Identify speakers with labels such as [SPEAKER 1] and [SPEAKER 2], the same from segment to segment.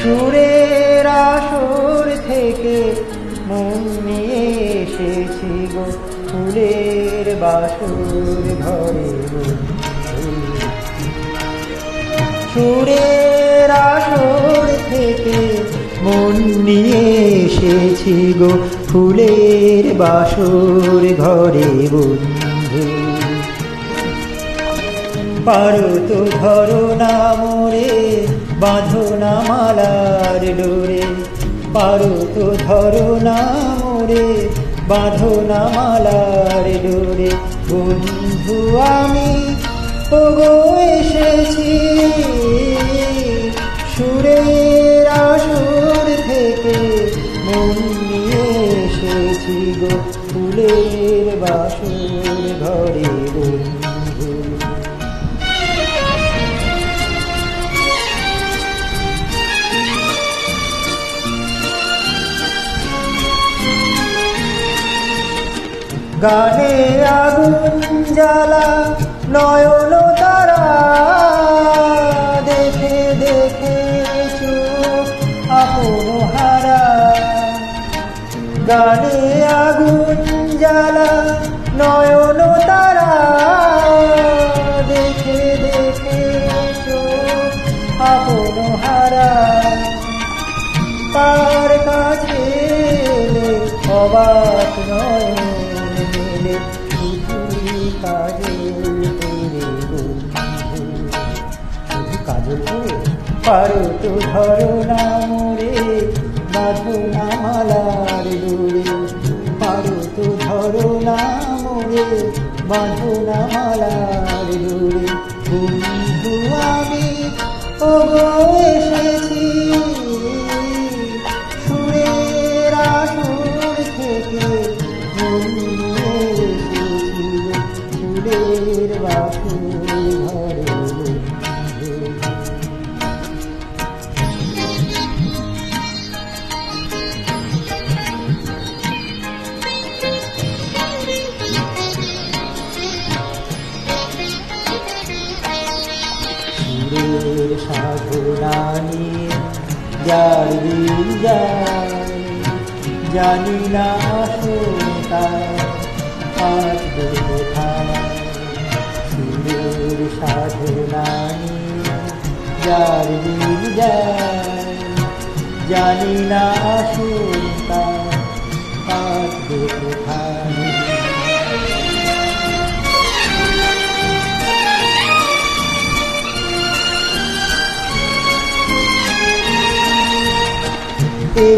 [SPEAKER 1] সুরের আসর থেকে মন নিয়ে এসেছি গো, ফুলের বাসুর ঘরে। সুরের আসর থেকে মন নিয়ে এসেছি গো, ফুলের বাসর ঘরে বন্ধু। পারো তো ধরো না মোরে বাঁধো না মালার ডোরে, পারো তো ধরো না মোরে বাঁধো না মালার ডোরে। বন্ধু আমি, ওগো এসেছি, সুরের আসর থেকে মন নিয়ে এসেছি গো, ফুলের গানে আগুন জ্বালা, নয়ন তারা দেখে দেখে আপন হারা। গানে আগুন জ্বালা, নয়ন তারা দেখে দেখে আপন হারা। তার কাছে অবাক পারো তো ধরো না মোরে, বাঁধো না ডোরে পারো তো ধরো না মোরে, বাঁধো না মালার ডোরে বন্ধু আমি ও এসেছি। সুরের আসর থেকে বাসর ঘরে। সাধনা নিয়ে যার জানি না কোথায়। সুরের যার জানি না আসতা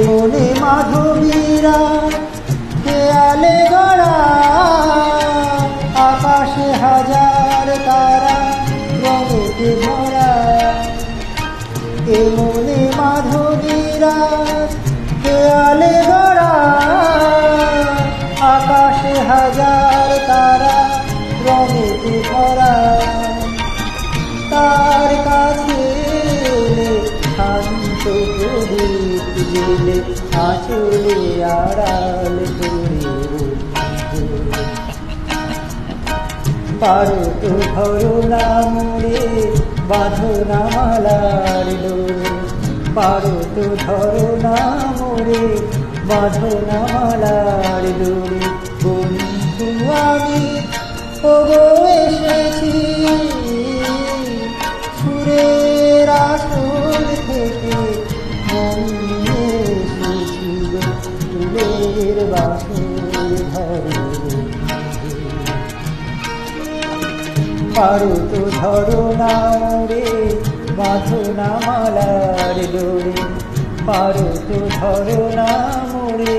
[SPEAKER 1] মনে মাধবীরা? প্রদীপ জেলে আড়াল করে পারো তো ধরো না মোরে বাঁধো না মালার ডোরে পারো তো ধরো না মোরে বাঁধো না মালার ডোরে পারো তো ধরো না রে, বাঁধো না মালার ডোরে পারো তো ধরো না মোরে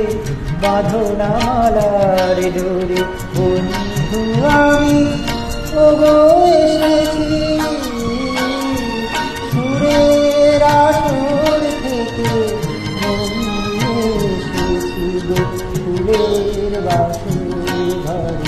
[SPEAKER 1] বাঁধো না মালার ডোরে বন্ধু আমি, ওগো, এসেছি। निर्वासु